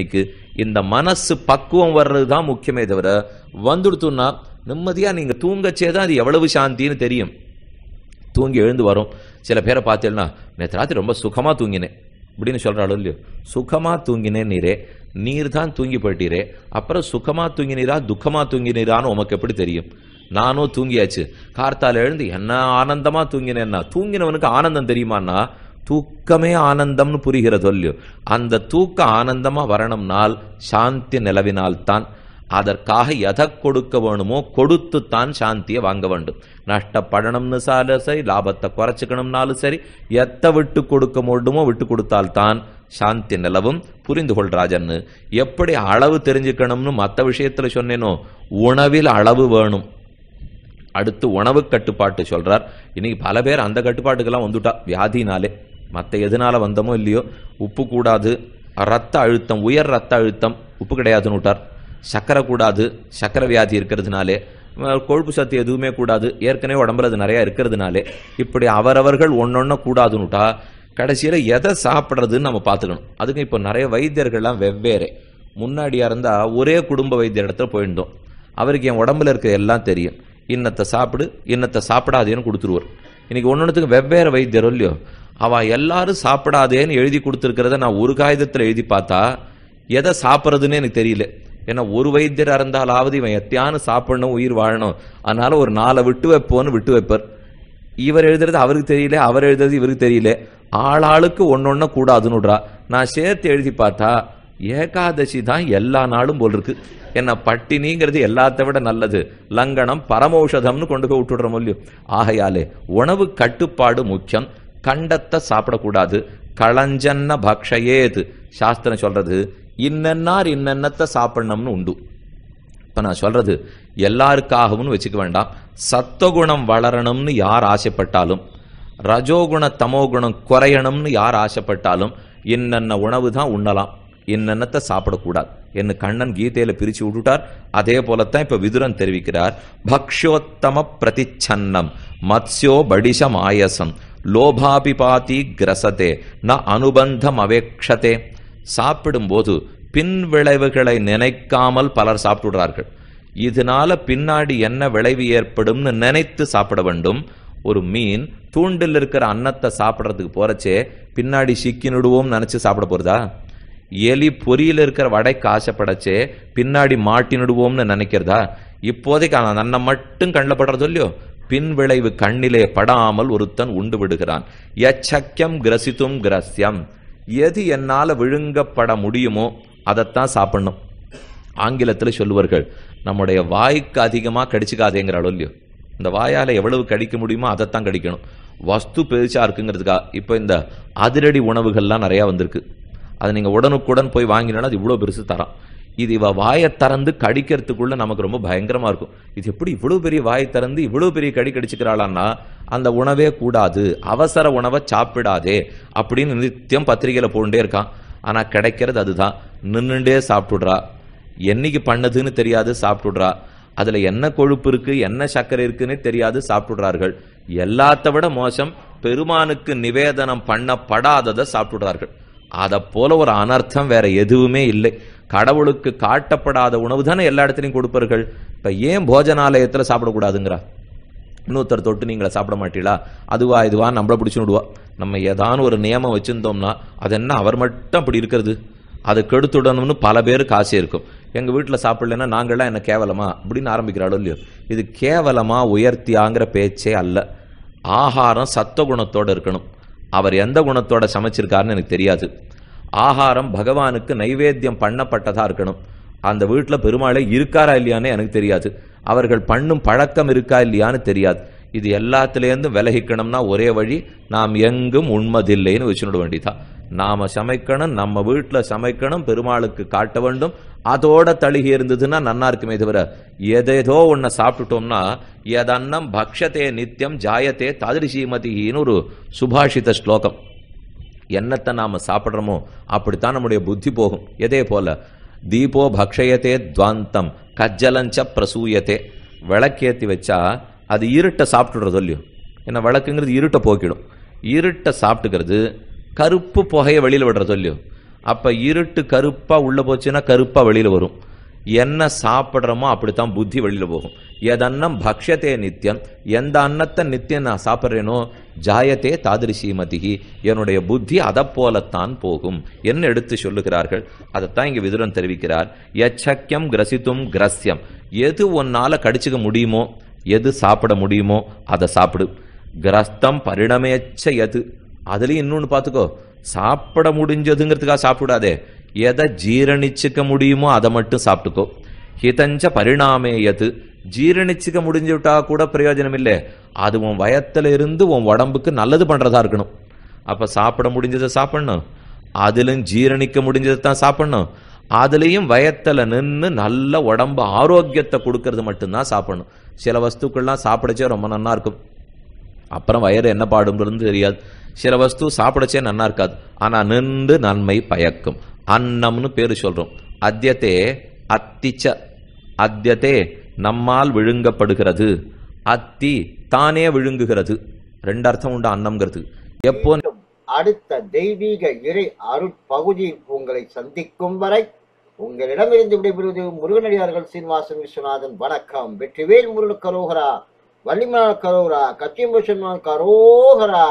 இன்னைக்கு இந்த மனசு பக்குவம் வர்றது தான் முக்கியமே தவிர வந்துடுத்துன்னா நிம்மதியா நீங்க தூங்கச்சே தான் அது எவ்வளவு சாந்தின்னு தெரியும். தூங்கி எழுந்து வரும். சில பேரை பார்த்தேன்னா நேற்று ராத்திரி ரொம்ப சுகமா தூங்கினேன் இப்படின்னு சொல்றாளோ இல்லையோ? சுகமா தூங்கினேன் நீரே. நீர் தான் தூங்கி போயிட்டீரே. அப்புறம் சுகமா தூங்கினீரா துக்கமா தூங்கினீரான்னு உமக்கு எப்படி தெரியும்? நானும் தூங்கியாச்சு. கார்த்தால எழுந்து என்ன ஆனந்தமா தூங்கினேன்னா? தூங்கினவனுக்கு ஆனந்தம் தெரியுமான்னா தூக்கமே ஆனந்தம்னு புரிகிற சொல்லியோ. அந்த தூக்க ஆனந்தமா வரணும்னால் சாந்தி நிலவினால்தான் அதற்காக எதை கொடுக்க வேணுமோ கொடுத்துத்தான் சாந்தியை வாங்க வேண்டும். நஷ்டப்படணும்னு சால சரி லாபத்தை குறைச்சிக்கணும்னாலும் சரி எத்தை விட்டு கொடுக்க முடியுமோ விட்டு கொடுத்தால்தான் சாந்தி நிலவும். புரிந்து கொள் ராஜன்னு. எப்படி அளவு தெரிஞ்சுக்கணும்னு மற்ற விஷயத்துல சொன்னேனோ உணவில் அளவு வேணும். அடுத்து உணவு கட்டுப்பாட்டு சொல்றார். இன்னைக்கு பல பேர் அந்த கட்டுப்பாட்டுக்கெல்லாம் வந்துட்டா வியாதினாலே. மற்ற எதனால வந்தமோ இல்லையோ உப்பு கூடாது. ரத்த அழுத்தம் உயர் ரத்த அழுத்தம் உப்பு கிடையாதுன்னு விட்டார். சக்கரை கூடாது சக்கரை வியாதி இருக்கிறதுனாலே. கொழுப்பு சத்து எதுவுமே கூடாது ஏற்கனவே உடம்புல அது நிறையா இருக்கிறதுனாலே. இப்படி அவரவர்கள் ஒன்னொன்னு கூடாதுன்னு விட்டா எதை சாப்பிட்றதுன்னு நம்ம பார்த்துக்கணும். அதுக்கு இப்போ நிறைய வைத்தியர்கள்லாம் வெவ்வேறு. முன்னாடியாக இருந்தால் ஒரே குடும்ப வைத்தியர் இடத்துல போயிருந்தோம். அவருக்கு என் உடம்புல இருக்க எல்லாம் தெரியும். இன்னத்தை சாப்பிடு இன்னத்தை சாப்பிடாதேன்னு கொடுத்துருவார். இன்னைக்கு ஒன்றுத்துக்கு வெவ்வேறு வைத்தியர் இல்லையோ அவன் எல்லாரும் சாப்பிடாதேன்னு எழுதி கொடுத்துருக்கிறத நான் ஒரு காகிதத்தில் எழுதி பார்த்தா எதை சாப்பிட்றதுன்னு எனக்கு தெரியல. ஏன்னா ஒரு வைத்தியர் அறந்தாலாவது இவன் எத்தையானு சாப்பிடணும் உயிர் வாழணும். அதனால ஒரு நாளை விட்டு வைப்போன்னு விட்டு வைப்பார். இவர் எழுதுறது அவருக்கு தெரியல அவர் எழுதுறது இவருக்கு தெரியல. ஆளாளுக்கு ஒன்னொன்ன கூடாதுன்னுடுறா. நான் சேர்த்து எழுதி பார்த்தா ஏகாதசி தான் எல்லா நாளும் போல் இருக்கு. என்ன பட்டினிங்கிறது எல்லாத்த விட நல்லது. லங்கனம் பரமௌஷதம்னு கொண்டு போய் விட்டுடுற இல்லையோ ஆகையாலே உணவு கட்டுப்பாடு முக்கியம். கண்டத்தை சாப்பிடக்கூடாது. களஞ்சன்ன பக்ஷயேது. சாஸ்திரம் சொல்றது இன்னென்னார் இன்னென்னத்தை சாப்பிடணும்னு உண்டு. இப்ப நான் சொல்றது எல்லாருக்காகவும் வச்சுக்க வேண்டாம். சத்துவகுணம் வளரணும்னு யார் ஆசைப்பட்டாலும் ரஜோகுண தமோகுணம் குறையணும்னு யார் ஆசைப்பட்டாலும் இன்னென்ன உணவு தான் உண்ணலாம். என்னென்னத்தை சாப்பிடக்கூடாது. என்ன கண்ணன் கீதையில பிரிச்சு விட்டுட்டார். அதே போலத்தான் இப்ப விதுரன் தெரிவிக்கிறார். பக்ஷோத்தம பிரதிச்சன்னம் மத்ஸ்யோ படிஷம் ஆயசம் லோபாபிபாதி கிரசதே ந அனுபந்தம் அவேக்ஷதே சாப்பிடும்போது பின் விளைவுகளை நினைக்காமல் பலர் சாப்பிடுறார்கள் இதனால பின்னாடி என்ன விளைவு ஏற்படும்னு நினைத்து சாப்பிட வேண்டும். ஒரு மீன் தூண்டில் இருக்கிற அன்னத்தை சாப்பிட்றதுக்கு போறச்சே பின்னாடி சிக்கினுடுவோம்னு நினைச்சு சாப்பிட போறதா? எலி பொரியில் இருக்கிற வடைக்கு ஆசைப்படச்சே பின்னாடி மாட்டினுடுவோம்னு நினைக்கிறதா? இப்போதைக்கு அந்த அன்னம் மட்டும் கண்ணப்படுறது இல்லையோ? பின்விளைவு கண்ணிலே படாமல் ஒருத்தன் உண்டு விடுகிறான். எச்சக்கியம் கிரசித்தும் கிரஸ்யம். எது என்னால் விழுங்கப்பட முடியுமோ அதைத்தான் சாப்பிடணும். ஆங்கிலத்தில் சொல்லுவார்கள் நம்முடைய வாய்க்கு அதிகமாக கடிச்சுக்காதேங்கிறாளோ இல்லையோ? இந்த வாயால் எவ்வளவு கடிக்க முடியுமோ அதைத்தான் கடிக்கணும். வஸ்து பெருசாக இருக்குங்கிறதுக்காக இப்போ இந்த அதிரடி உணவுகள்லாம் நிறையா வந்திருக்கு. அதை நீங்கள் உடனுக்குடன் போய் வாங்கினாலும் அது இவ்வளோ பெருசு தரான். இது இவ வாயை திறந்து கடிக்கிறதுக்குள்ள நமக்கு ரொம்ப பயங்கரமா இருக்கும். இது எப்படி இவ்வளவு பெரிய வாயை திறந்து இவ்வளவு பெரிய கடி கடிச்சுக்கிறாளான்னா அந்த உணவே கூடாது அவசர உணவை சாப்பிடாதே அப்படின்னு நித்தியம் பத்திரிகையில போண்டே இருக்கான். ஆனா கிடைக்கிறது அதுதான். நின்றுண்டே சாப்பிட்டுடுறா என்னைக்கு பண்ணதுன்னு தெரியாது சாப்பிட்டுடுறா அதுல என்ன கொழுப்பு இருக்கு என்ன சர்க்கரை இருக்குன்னு தெரியாது சாப்பிட்டுடுறார்கள் எல்லாத்த விட மோசம் பெருமானுக்கு நிவேதனம் பண்ணப்படாததை சாப்பிட்டுடுறார்கள் அதை போல ஒரு அனர்த்தம் வேற எதுவுமே இல்லை. கடவுளுக்கு காட்டப்படாத உணவு தானே எல்லா இடத்துலையும் கொடுப்பார்கள். இப்ப ஏன் போஜனாலயத்தில் சாப்பிடக்கூடாதுங்கிறா? இன்னொருத்தர் தொட்டு நீங்கள சாப்பிட மாட்டீங்களா அதுவா இதுவா நம்மள பிடிச்சு விடுவா. நம்ம ஏதான ஒரு நியமம் வச்சுருந்தோம்னா அது என்ன அவர் மட்டும் அப்படி இருக்கிறது? அதை கெடுத்துடணும்னு பல பேருக்கு ஆசை இருக்கும். எங்கள் வீட்டில் சாப்பிடலன்னா நாங்களாம் என்ன கேவலமா? அப்படின்னு ஆரம்பிக்கிறாளோ இல்லையோ. இது கேவலமா உயர்த்தியாங்கிற பேச்சே அல்ல. ஆகாரம் சத்த குணத்தோடு இருக்கணும். அவர் எந்த குணத்தோட சமைச்சிருக்காருன்னு எனக்கு தெரியாது. ஆகாரம் பகவானுக்கு நைவேத்தியம் பண்ணப்பட்டதாக இருக்கணும். அந்த வீட்டில் பெருமாளே இருக்காரா இல்லையான்னு எனக்கு தெரியாது. அவர்கள் பண்ணும் பழக்கம் இருக்கா இல்லையான்னு தெரியாது. இது எல்லாத்துலேருந்தும் விலகிக்கணும்னா ஒரே வழி நாம் எங்கும் உண்மதில்லைன்னு வச்சுட வேண்டியதான் நாம் சமைக்கணும் நம்ம வீட்டில் சமைக்கணும் பெருமாளுக்கு காட்ட வேண்டும் அதோட தழுகி இருந்ததுன்னா நன்னா இருக்குமே தவிர எதேதோ ஒன்ன சாப்பிட்டுட்டோம்னா எதன்னம் பக்ஷத்தே நித்தியம் ஜாயத்தே தாதிரிசீமதின்னு ஒரு சுபாஷித ஸ்லோகம். என்னத்தை நாம சாப்பிட்றோமோ அப்படித்தான் நம்முடைய புத்தி போகும். எதே போல தீபோ பக்ஷயத்தே துவாந்தம் கஜ்ஜலஞ்ச பிரசூயத்தே. விளக்கேத்தி வச்சா அது இருட்டை சாப்பிட்டுடுறது இல்லையோ ஏன்னா விளக்குங்கிறது இருட்டை போக்கிடும். இருட்டை சாப்பிட்டுக்கிறது கருப்பு புகையை வெளியில் விடுறது இல்லையோ அப்ப இருட்டு கருப்பா உள்ள போச்சுன்னா கருப்பா வெளியில வரும். என்ன சாப்பிட்றோமோ அப்படித்தான் புத்தி வெளியில போகும். எதன்னம் பக்ஷத்தே நித்தியம் எந்த அன்னத்தை நித்தியம் நான் சாப்பிட்றேனோ ஜாயத்தே தாதிருஷி மதிகி என்னுடைய புத்தி அதை போலத்தான் போகும் என்ன எடுத்து சொல்லுகிறார்கள். அதைத்தான் இங்கே விதுரன் தெரிவிக்கிறார். எச்சக்கியம் கிரசித்தும் கிரஸ்யம். எது உன்னால் கடிச்சுக்க முடியுமோ எது சாப்பிட முடியுமோ அதை சாப்பிடு. கிரஸ்தம் பரிணமேச்ச எது? அதுலேயும் இன்னொன்று பார்த்துக்கோ சாப்பிட முடிஞ்சதுங்கிறதுக்காக சாப்பிடாதே. எதை ஜீரணிச்சுக்க முடியுமோ அதை மட்டும் சாப்பிட்டுக்கோ. ஹிதஞ்ச பரிணாமே எது ஜீரணிச்சுக்க முடிஞ்சுட்டா கூட பிரயோஜனம் இல்லை அது உன் வயத்துல இருந்து உன் உடம்புக்கு நல்லது பண்றதா இருக்கணும். அப்ப சாப்பிட முடிஞ்சதை சாப்பிடணும். அதிலும் ஜீரணிக்க முடிஞ்சதை தான் சாப்பிடணும். அதுலேயும் வயத்துல நின்று நல்ல உடம்பு ஆரோக்கியத்தை கொடுக்கறது மட்டும்தான் சாப்பிடணும். சில வஸ்துக்கள்லாம் சாப்பிடச்சே ரொம்ப நல்லா இருக்கும். அப்புறம் வயிறு என்ன பாடுங்கிறது தெரியாது. சில வஸ்து சாப்பிடச்சே நன்னா இருக்காது. ஆனால் நின்று நன்மை பயக்கும். அன்னம்னு பேர் சொல்றோம். அத்தியத்தே அத்திச்ச அத்தியத்தே நம்மால் விழுங்கப்படுகிறது. அத்தி தானே விழுங்குகிறது. ரெண்டு அர்த்தம் உண்டு அன்னம்ங்கிறது. எப்போ அடுத்த தெய்வீக இறை அருட்பகுதியில் உங்களை சந்திக்கும் வரை உங்களிடமிருந்து விடைபெறுவது முருகனடியார்கள் சீனிவாசன் விஸ்வநாதன். வணக்கம். வெற்றிவேல் முருகன் கரோகரா வள்ளிமலர் கரோகரா கச்சியம்பூஷன் கரோகரா.